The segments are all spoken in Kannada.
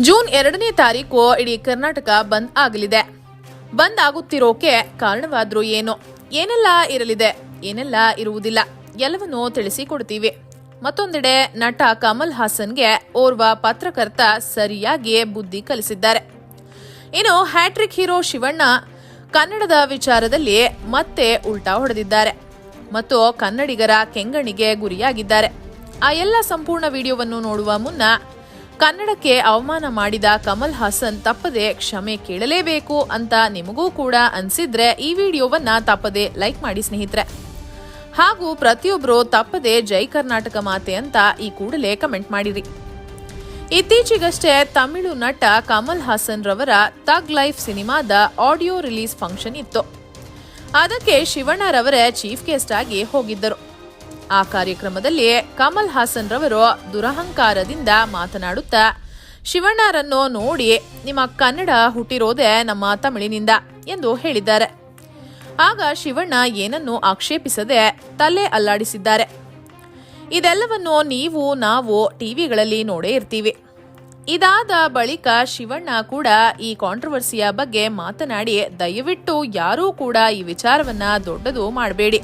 ಜೂನ್ ಎರಡನೇ ತಾರೀಕು ಇಡೀ ಕರ್ನಾಟಕ ಬಂದ್ ಆಗಲಿದೆ. ಬಂದ್ ಆಗುತ್ತಿರೋಕೆ ಕಾರಣವಾದ್ರೂ ಏನು? ಏನೆಲ್ಲ ಇರಲಿದೆ? ಏನೆಲ್ಲ ಇರುವುದಿಲ್ಲ? ಎಲ್ಲವನ್ನೂ ತಿಳಿಸಿಕೊಡ್ತೀವಿ. ಮತ್ತೊಂದೆಡೆ ನಟ ಕಮಲ್ ಹಾಸನ್ಗೆ ಓರ್ವ ಪತ್ರಕರ್ತ ಸರಿಯಾಗಿ ಬುದ್ಧಿ ಕಲಿಸಿದ್ದಾರೆ. ಇನ್ನು ಹ್ಯಾಟ್ರಿಕ್ ಹೀರೋ ಶಿವಣ್ಣ ಕನ್ನಡದ ವಿಚಾರದಲ್ಲಿ ಮತ್ತೆ ಉಲ್ಟಾ ಹೊಡೆದಿದ್ದಾರೆ. ಮತ್ತು ಕನ್ನಡಿಗರ ಕೆಂಗಣಿಗೆ ಗುರಿಯಾಗಿದ್ದಾರೆ. ಆ ಎಲ್ಲ ಸಂಪೂರ್ಣ ವಿಡಿಯೋವನ್ನು ನೋಡುವ ಮುನ್ನ ಕನ್ನಡಕ್ಕೆ ಅವಮಾನ ಮಾಡಿದ ಕಮಲ್ ಹಾಸನ್ ತಪ್ಪದೆ ಕ್ಷಮೆ ಕೇಳಲೇಬೇಕು ಅಂತ ನಿಮಗೂ ಕೂಡ ಅನ್ಸಿದ್ರೆ ಈ ವಿಡಿಯೋವನ್ನ ತಪ್ಪದೆ ಲೈಕ್ ಮಾಡಿ ಸ್ನೇಹಿತರೆ. ಹಾಗೂ ಪ್ರತಿಯೊಬ್ಬರು ತಪ್ಪದೆ ಜೈ ಕರ್ನಾಟಕ ಮಾತೆ ಅಂತ ಈ ಕೂಡಲೇ ಕಮೆಂಟ್ ಮಾಡಿರಿ. ಇತ್ತೀಚೆಗಷ್ಟೇ ತಮಿಳು ನಟ ಕಮಲ್ ಹಾಸನ್ ರವರ ತಗ್ ಲೈಫ್ ಸಿನಿಮಾದ ಆಡಿಯೋ ರಿಲೀಸ್ ಫಂಕ್ಷನ್ ಇತ್ತು. ಅದಕ್ಕೆ ಶಿವಣ್ಣರವರೇ ಚೀಫ್ ಗೆಸ್ಟ್ ಆಗಿ ಹೋಗಿದ್ದರು. ಆ ಕಾರ್ಯಕ್ರಮದಲ್ಲಿ ಕಮಲ್ ಹಾಸನ್ ರವರು ದುರಹಂಕಾರದಿಂದ ಮಾತನಾಡುತ್ತಾ, ಶಿವಣ್ಣರನ್ನು ನೋಡಿ ನಿಮ್ಮ ಕನ್ನಡ ಹುಟ್ಟಿರೋದೇ ನಮ್ಮ ತಮಿಳಿನಿಂದ ಎಂದು ಹೇಳಿದ್ದಾರೆ. ಆಗ ಶಿವಣ್ಣ ಏನನ್ನೂ ಆಕ್ಷೇಪಿಸದೆ ತಲೆ ಅಲ್ಲಾಡಿಸಿದ್ದಾರೆ. ಇದೆಲ್ಲವನ್ನು ನೀವು ನಾವು ಟಿವಿಗಳಲ್ಲಿ ನೋಡೇ ಇರ್ತೀವಿ. ಇದಾದ ಬಳಿಕ ಶಿವಣ್ಣ ಕೂಡ ಈ ಕಾಂಟ್ರವರ್ಸಿಯ ಬಗ್ಗೆ ಮಾತನಾಡಿ, ದಯವಿಟ್ಟು ಯಾರೂ ಕೂಡ ಈ ವಿಚಾರವನ್ನ ದೊಡ್ಡದು ಮಾಡಬೇಡಿ.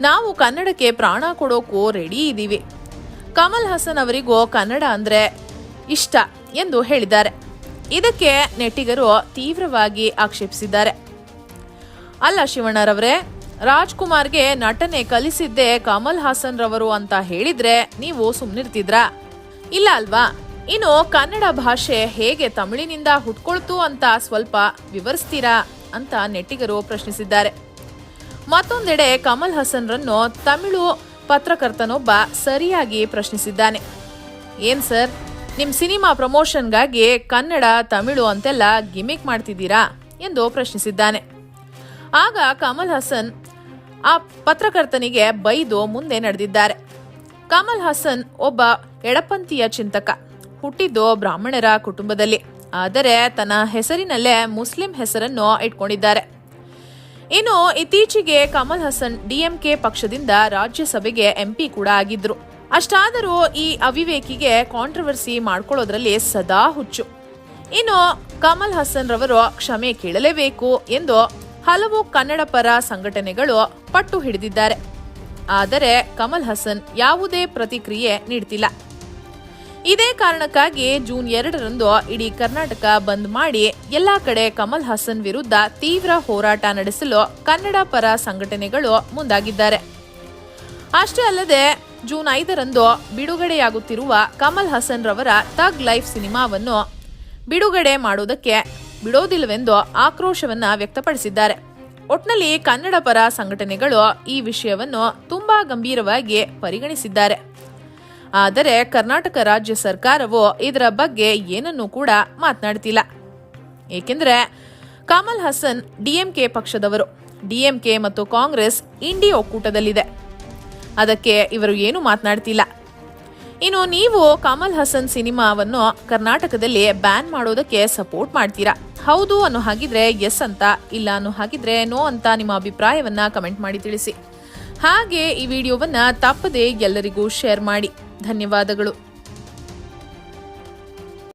ನಾವು ಕನ್ನಡಕ್ಕೆ ಪ್ರಾಣ ಕೊಡೋಕ್ಕೂ ರೆಡಿ ಇದ್ದೀವಿ ಕಮಲ್ ಹಾಸನ್ ಅವರಿಗೂ ಕನ್ನಡ ಅಂದರೆ ಇಷ್ಟ ಎಂದು ಹೇಳಿದ್ದಾರೆ. ಇದಕ್ಕೆ ನೆಟ್ಟಿಗರು ತೀವ್ರವಾಗಿ ಆಕ್ಷೇಪಿಸಿದ್ದಾರೆ. ಅಲ್ಲ ಶಿವಣ್ಣರವರೇ, ರಾಜ್ಕುಮಾರ್ಗೆ ನಟನೆ ಕಲಿಸಿದ್ದೆ ಕಮಲ್ ಹಾಸನ್ ರವರು ಅಂತ ಹೇಳಿದ್ರೆ ನೀವು ಸುಮ್ಮನಿರ್ತಿದ್ರಾ ಇಲ್ಲ ಅಲ್ವಾ? ಇನ್ನು ಕನ್ನಡ ಭಾಷೆ ಹೇಗೆ ತಮಿಳಿನಿಂದ ಹುಟ್ಕೊಳ್ತು ಅಂತ ಸ್ವಲ್ಪ ವಿವರಿಸ್ತೀರಾ ಅಂತ ನೆಟ್ಟಿಗರು ಪ್ರಶ್ನಿಸಿದ್ದಾರೆ. ಮತ್ತೊಂದೆಡೆ ಕಮಲ್ ಹಸನ್ರನ್ನು ತಮಿಳು ಪತ್ರಕರ್ತನೊಬ್ಬ ಸರಿಯಾಗಿ ಪ್ರಶ್ನಿಸಿದ್ದಾನೆ. ಏನ್ ಸರ್? ನಿಮ್ ಸಿನಿಮಾ ಪ್ರಮೋಷನ್ಗಾಗಿ ಕನ್ನಡ, ತಮಿಳು ಅಂತೆಲ್ಲ ಗಿಮಿಕ್ ಮಾಡ್ತಿದ್ದೀರಾ? ಎಂದು ಪ್ರಶ್ನಿಸಿದ್ದಾನೆ. ಆಗ ಕಮಲ್ ಹಸನ್ ಆ ಪತ್ರಕರ್ತನಿಗೆ ಬೈದು ಮುಂದೆ ನಡೆದಿದ್ದಾರೆ. ಕಮಲ್ ಹಸನ್ ಒಬ್ಬ ಎಡಪಂಥೀಯ ಚಿಂತಕ, ಹುಟ್ಟಿದ್ದು ಬ್ರಾಹ್ಮಣರ ಕುಟುಂಬದಲ್ಲಿ. ಆದರೆ ತನ್ನ ಹೆಸರಿನಲ್ಲೇ ಮುಸ್ಲಿಂ ಹೆಸರನ್ನು ಇಟ್ಕೊಂಡಿದ್ದಾರೆ. ಇನ್ನು ಇತ್ತೀಚೆಗೆ ಕಮಲ್ ಹಸನ್ ಡಿಎಂಕೆ ಪಕ್ಷದಿಂದ ರಾಜ್ಯಸಭೆಗೆ ಎಂಪಿ ಕೂಡ ಆಗಿದ್ರು. ಅಷ್ಟಾದರೂ ಈ ಅವಿವೇಕಿಗೆ ಕಾಂಟ್ರವರ್ಸಿ ಮಾಡ್ಕೊಳ್ಳೋದ್ರಲ್ಲಿ ಸದಾ ಹುಚ್ಚು. ಇನ್ನು ಕಮಲ್ ಹಸನ್ ರವರು ಕ್ಷಮೆ ಕೇಳಲೇಬೇಕು ಎಂದು ಹಲವು ಕನ್ನಡ ಪರ ಸಂಘಟನೆಗಳು ಪಟ್ಟು ಹಿಡಿದಿದ್ದಾರೆ. ಆದರೆ ಕಮಲ್ ಹಸನ್ ಯಾವುದೇ ಪ್ರತಿಕ್ರಿಯೆ ನೀಡ್ತಿಲ್ಲ. ಇದೇ ಕಾರಣಕ್ಕಾಗಿ ಜೂನ್ ಎರಡರಂದು ಇಡೀ ಕರ್ನಾಟಕ ಬಂದ್ ಮಾಡಿ ಎಲ್ಲಾ ಕಡೆ ಕಮಲ್ ಹಾಸನ್ ವಿರುದ್ಧ ತೀವ್ರ ಹೋರಾಟ ನಡೆಸಲು ಕನ್ನಡ ಪರ ಸಂಘಟನೆಗಳು ಮುಂದಾಗಿದ್ದಾರೆ. ಅಷ್ಟೇ ಅಲ್ಲದೆ, ಜೂನ್ ಐದರಂದು ಬಿಡುಗಡೆಯಾಗುತ್ತಿರುವ ಕಮಲ್ ಹಸನ್ ರವರ ತಗ್ ಲೈಫ್ ಸಿನಿಮಾವನ್ನು ಬಿಡುಗಡೆ ಮಾಡುವುದಕ್ಕೆ ಬಿಡೋದಿಲ್ಲವೆಂದು ಆಕ್ರೋಶವನ್ನ ವ್ಯಕ್ತಪಡಿಸಿದ್ದಾರೆ. ಒಟ್ನಲ್ಲಿ ಕನ್ನಡ ಪರ ಸಂಘಟನೆಗಳು ಈ ವಿಷಯವನ್ನು ತುಂಬಾ ಗಂಭೀರವಾಗಿ ಪರಿಗಣಿಸಿದ್ದಾರೆ. ಆದರೆ ಕರ್ನಾಟಕ ರಾಜ್ಯ ಸರ್ಕಾರವು ಇದರ ಬಗ್ಗೆ ಏನನ್ನೂ ಕೂಡ ಮಾತನಾಡ್ತಿಲ್ಲ. ಏಕೆಂದರೆ ಕಮಲ್ ಹಸನ್ ಡಿಎಂಕೆ ಪಕ್ಷದವರು, ಡಿಎಂಕೆ ಮತ್ತು ಕಾಂಗ್ರೆಸ್ ಇಂಡಿ ಒಕ್ಕೂಟದಲ್ಲಿದೆ. ಅದಕ್ಕೆ ಇವರು ಏನು ಮಾತನಾಡ್ತಿಲ್ಲ. ಇನ್ನು ನೀವು ಕಮಲ್ ಹಸನ್ ಸಿನಿಮಾವನ್ನು ಕರ್ನಾಟಕದಲ್ಲಿ ಬ್ಯಾನ್ ಮಾಡೋದಕ್ಕೆ ಸಪೋರ್ಟ್ ಮಾಡ್ತೀರಾ? ಹೌದು ಅನ್ನೋ ಹಾಗಿದ್ರೆ ಎಸ್ ಅಂತ, ಇಲ್ಲ ಅನ್ನೋ ಹಾಗಿದ್ರೆ ನೋ ಅಂತ ನಿಮ್ಮ ಅಭಿಪ್ರಾಯವನ್ನ ಕಮೆಂಟ್ ಮಾಡಿ ತಿಳಿಸಿ. ಹಾಗೆ ಈ ವಿಡಿಯೋವನ್ನ ತಪ್ಪದೆ ಎಲ್ಲರಿಗೂ ಶೇರ್ ಮಾಡಿ. ಧನ್ಯವಾದಗಳು.